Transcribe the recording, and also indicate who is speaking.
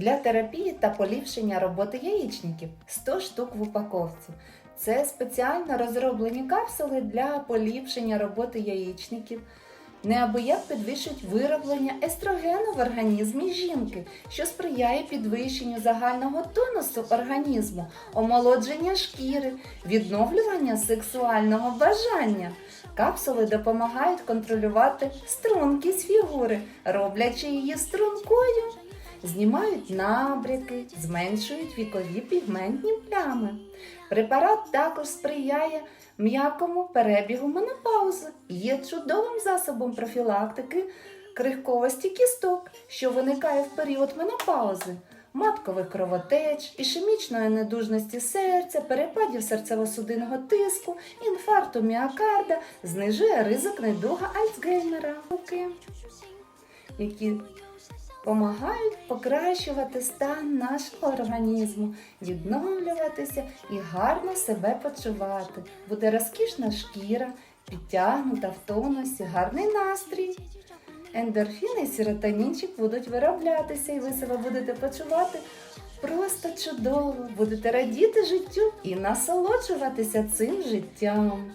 Speaker 1: Для терапії та поліпшення роботи яєчників 100 штук в упаковці. Це спеціально розроблені капсули для поліпшення роботи яєчників. Неабияк підвищують вироблення естрогену в організмі жінки, що сприяє підвищенню загального тонусу організму, омолодження шкіри, відновлювання сексуального бажання. Капсули допомагають контролювати стрункість фігури, роблячи її стрункою знімають набряки, зменшують вікові пігментні плями. Препарат також сприяє м'якому перебігу менопаузи і є чудовим засобом профілактики крихковості кісток, що виникає в період менопаузи. Маткових кровотеч, ішемічної недужності серця, перепадів серцево-судинного тиску, інфаркту міокарда, знижує ризик недуга Альцгеймера, які допомагають покращувати стан нашого організму, відновлюватися і гарно себе почувати. Буде розкішна шкіра, підтягнута в тонусі, гарний настрій. Ендорфіни і серотонінчик будуть вироблятися, і ви себе будете почувати просто чудово. Будете радіти життю і насолоджуватися цим життям.